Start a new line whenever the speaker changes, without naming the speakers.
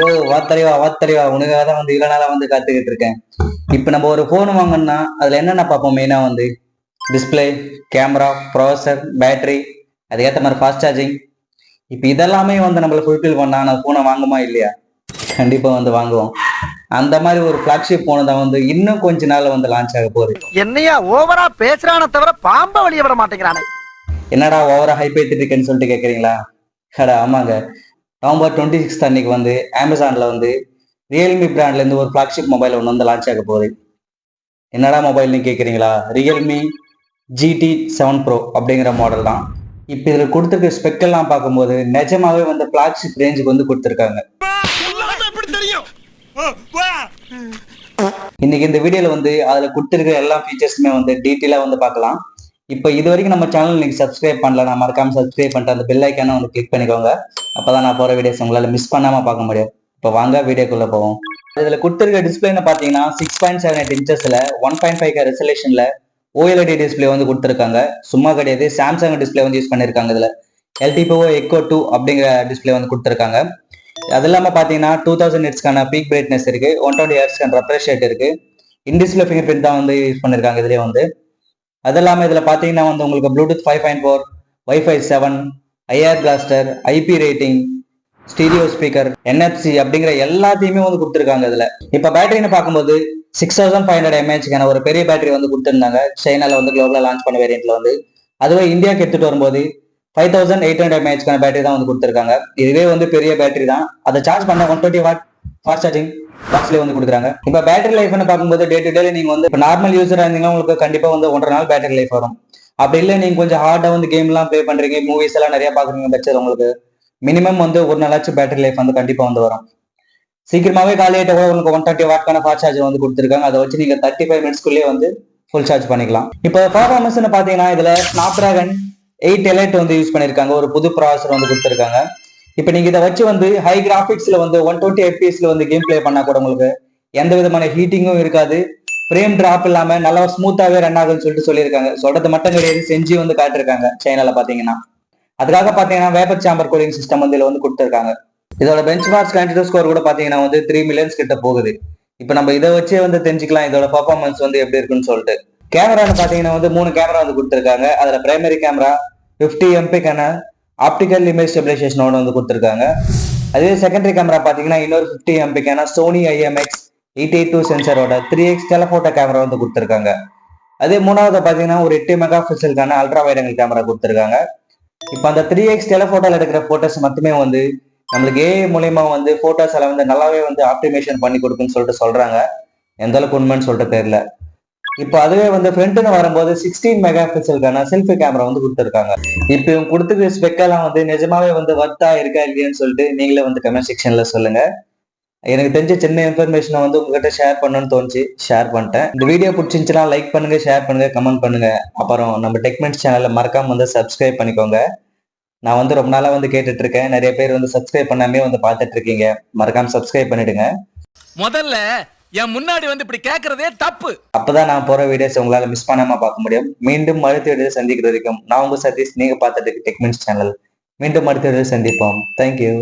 ஓ வாத்தறிவா வாத்தறிவா உனக்காக தான் வந்து இவ்வளவு நாளா வந்து காத்துக்கிட்டு இருக்கேன். இப்போ நம்ம ஒரு ஃபோன் வாங்கணும்னா அதுல என்னென்ன பார்ப்போம் மெயினா வந்து? டிஸ்பிளே கேமரா ப்ராசஸர் பேட்டரி அதுக்கேற்ற மாதிரி ஃபாஸ்ட் சார்ஜிங் இப்போ இதெல்லாமே வந்து நம்மள ஃபுல்ஃபில் பண்ணா நான் ஃபோனை வாங்குமா இல்லையா? கண்டிப்பா வந்து வாங்குவோம். அந்த மாதிரி ஒரு ஃபிளாக்ஷிப் ஃபோனை தான் வந்து இன்னும் கொஞ்ச நாள்ல வந்து லான்ச் ஆக போகுது.
என்னையா ஓவரா பேசுறான தவிர பாம்ப வெளிய விட மாட்டேங்கிறானே.
என்னடா ஓவரா ஹைப் ஏத்திட்டு இருக்கேன்னு சொல்லிட்டு கேக்குறீங்களா? அடா ஆமாங்க. நவம்பர் டுவெண்ட்டி சிக்ஸ்த் அன்னைக்கு வந்து அமேசானில் வந்து ரியல்மி பிராண்ட்லேருந்து ஒரு ஃப்ளாக்ஷிப் மொபைல் ஒன்று வந்து லான்ச் ஆக போகுது. என்னடா மொபைல்னு கேட்குறீங்களா ரியல்மி ஜிடி செவன் ப்ரோ அப்படிங்கிற மாடல் தான். இப்போ இதில் கொடுத்துருக்க ஸ்பெக்கெல்லாம் பார்க்கும்போது நிஜமாவே வந்து ஃப்ளாக்ஷிப் ரேஞ்சுக்கு வந்து கொடுத்துருக்காங்க. இன்னைக்கு இந்த வீடியோல வந்து அதுல கொடுத்துருக்கிற எல்லா ஃபீச்சர்ஸுமே வந்து டீட்டெயிலாக வந்து பார்க்கலாம். இப்போ இது வரைக்கும் நம்ம சேனல் நீங்க சப்ஸ்கிரைப் பண்ணல நான் மறக்காம சப்ஸ்கிரைப் பண்ணிட்டு அந்த பெல் ஐக்கான வந்து கிளிக் பண்ணிக்கோங்க. அப்பதான் நான் போற வீடியோஸ் உங்களால மிஸ் பண்ணாம பார்க்க முடியும். இப்போ வாங்க வீடியோக்குள்ள போவோம். இதுல கொடுத்துருக்க டிஸ்பிளேன்னு பாத்தீங்கன்னா சிக்ஸ் பாயிண்ட் செவன் எயிட் இன்ச்சஸ்ல ஒன் பாயிண்ட் ஃபைவ் ரெசலேஷன்ல ஓஎல்இடி டிஸ்பிளே வந்து கொடுத்துருக்காங்க. சும்மா கிடையாது சாம்சங் டிஸ்பிளே வந்து யூஸ் பண்ணிருக்காங்க இதுல. எல்டிபிஓ எக்கோ டூ அப்படிங்கிற டிஸ்பிளே வந்து கொடுத்துருக்காங்க. அது இல்லாம பாத்தீங்கன்னா டூ தௌசண்ட் ஹெட்ஸ்க்கான பீக் பிரைட்னஸ் இருக்கு ஒன் டுவெண்ட்டி ஹெட்ஸ்க்கான ரெஃப்ரெஷ் ரேட் இருக்கு. இன்டிஸ்பிளே ஃபிங்கர் பிரிண்ட் தான் வந்து யூஸ் பண்ணிருக்காங்க இதுலயே வந்து. அது இல்லாமல் இதில் பார்த்தீங்கன்னா வந்து உங்களுக்கு Bluetooth five point four wifi seven IR blaster IP rating stereo speaker NFC அப்படிங்கிற எல்லாத்தையுமே வந்து கொடுத்துருக்காங்க இதில். இப்போ பேட்டரின்னு பார்க்கும்போது சிக்ஸ் தௌசண்ட் ஃபைவ் ஹண்ட்ரட் எம்ஏஹெச்க்கான ஒரு பெரிய பேட்டரி வந்து கொடுத்துருந்தாங்க. சைனாவில் வந்து குளோபலாக லான்ச் பண்ண வேரியண்ட்ல வந்து. அதுவே இந்தியாவுக்கு எடுத்துட்டு வரும்போது ஃபைவ் தௌசண்ட் எயிட் ஹண்ட்ரட் எம்ஏஹெச்க்கான பேட்டரி தான் வந்து கொடுத்துருக்காங்க. இதுவே வந்து பெரிய பேட்டரி தான். அதை சார்ஜ் பண்ண one twenty watt fast charging பாக்ஸ்லேயே வந்து கொடுக்குறாங்க. இப்போ பேட்டரி லைஃப்னு பார்க்கும்போது டே டு டே நீங்க வந்து இப்போ நார்மல் யூஸரா இருந்தீங்கன்னா உங்களுக்கு கண்டிப்பா வந்து ஒன்றரை நாள் பேட்டரி லைஃப் வரும். அப்படி இல்லை நீங்க கொஞ்சம் ஹார்டா வந்து கேம் எல்லாம் ப்ளே பண்றீங்க மூவிஸ் எல்லாம் நிறைய பாக்குறீங்க பட்சம் உங்களுக்கு. மினிமம் வந்து ஒரு நாளாச்சும் பேட்டரி லைஃப் வந்து கண்டிப்பா வந்து வரும். சீக்கிரமாவே காலையிட்ட கூட உங்களுக்கு ஒன் தேர்ட்டி வாட்கான ஃபாஸ்ட் சார்ஜ் வந்து கொடுத்துருக்காங்க. அதை வச்சு நீங்க தேர்ட்டி ஃபைவ் மினிட்ஸ்க்குள்ளேயே வந்து ஃபுல் சார்ஜ் பண்ணிக்கலாம். இப்போ பர்ஃபார்மன்ஸ்னு பாத்தீங்கன்னா இதுல ஸ்னாப் டிராகன் எயிட் எலைட் வந்து யூஸ் பண்ணிருக்காங்க. ஒரு புது ப்ராசர் வந்து கொடுத்துருக்காங்க. இப்போ நீங்க இதை வச்சு வந்து ஹை கிராஃபிக்ஸ்ல வந்து ஒன் டுவெண்ட்டி எஃபிஎஸ்ல வந்து கேம் பிளே பண்ணா கூட உங்களுக்கு எந்த விதமான ஹீட்டிங்கும் இருக்காது. ஃப்ரேம் டிராப் இல்லாம நல்லா ஸ்மூத்தாவே ரன் ஆகுதுன்னு சொல்லிட்டு சொல்லியிருக்காங்க. சொல்றது மட்டும் கிடையாது செஞ்சு வந்து காட்டிருக்காங்க சைனால பாத்தீங்கன்னா. அதுக்காக பாத்தீங்கன்னா வேப்பர் சாம்பர் கூலிங் சிஸ்டம் வந்து இதுல வந்து கொடுத்துருக்காங்க. இதோட பெஞ்ச் மார்க்ஸ் கேண்டிடேட் ஸ்கோர் கூட பாத்தீங்கன்னா வந்து த்ரீ மில்லியன்ஸ் கிட்ட போகுது. இப்போ நம்ம இதை வச்சே வந்து தெரிஞ்சுக்கலாம் இதோட பர்ஃபார்மன்ஸ் வந்து எப்படி இருக்குன்னு சொல்லிட்டு. கேமரான்னு பாத்தீங்கன்னா வந்து மூணு கேமரா வந்து கொடுத்துருக்காங்க. அதுல பிரைமரி கேமரா ஃபிஃப்டி எம்பிக்கான ஆப்டிக்கல் இமேஜ் ஒன்று வந்து கொடுத்துருக்காங்க. அதே செகண்டரி கேமரா பார்த்தீங்கன்னா இன்னொரு fifty எம்பிக்கான Sony IMX eight eight two சென்சரோட three X telephoto camera வந்து கொடுத்துருக்காங்க. அதே மூணாவது பார்த்தீங்கன்னா ஒரு எட்டு மெகா பிக்சலுக்கான அல்ட்ரா வைட் கேமரா கொடுத்துருக்காங்க. இப்போ அந்த த்ரீ எக்ஸ் டெலஃபோட்டோவில் எடுக்கிற ஃபோட்டோஸ் மட்டுமே வந்து நம்மளுக்கு ஏஐ மூலயமா வந்து ஃபோட்டோஸ் எல்லாம் வந்து நல்லாவே வந்து ஆப்டிமேஷன் பண்ணி கொடுக்குன்னு சொல்லிட்டு சொல்கிறாங்க எந்த அளவுக்கு உண்மைன்னு சொல்லிட்டு தெரியல. இப்போ அதுவே வந்து ஃப்ரண்ட்னு வரும்போது சிக்ஸ்டீன் மெகா பிக்சலுக்கான செல்ஃபி கேமரா வந்து கொடுத்துருக்காங்க. இப்போ இவங்க கொடுத்துருக்க ஸ்பெக்கெல்லாம் வந்து நிஜமாவே வந்து ஒர்த்தா இருக்கா இல்லையான்னு சொல்லிட்டு நீங்களே வந்து கமெண்ட் செக்ஷன்ல சொல்லுங்க. எனக்கு தெரிஞ்ச சின்ன இன்ஃபர்மேஷனை வந்து உங்ககிட்ட ஷேர் பண்ணணும்னு தோணுச்சு. ஷேர் பண்ணிட்டேன். இந்த வீடியோ பிடிச்சிருந்துச்சுன்னா லைக் பண்ணுங்க ஷேர் பண்ணுங்க கமெண்ட் பண்ணுங்க. அப்புறம் நம்ம டெக்மெண்ட் சேனலை மறக்காம வந்து சப்ஸ்கிரைப் பண்ணிக்கோங்க. நான் வந்து ரொம்ப நாளா வந்து கேட்டுட்டு இருக்கேன் நிறைய பேர் வந்து சப்ஸ்கிரைப் பண்ணாமே வந்து பார்த்துட்டு இருக்கீங்க மறக்காம சப்ஸ்கிரைப் பண்ணிடுங்க.
முதல்ல என் முன்னாடி வந்து இப்படி கேக்குறதே தப்பு.
அப்பதான் நான் போற வீடியோஸ் உங்களால மிஸ் பண்ணாம பார்க்க முடியும். மீண்டும் அடுத்த வீடியோ சந்திக்கிற வரைக்கும் நான் உங்க சதீஷ் நீங்க பார்த்துட்டு டெக்மென்ஸ் சேனல் மீண்டும் அடுத்த வீடியோ சந்திப்போம். தேங்க்யூ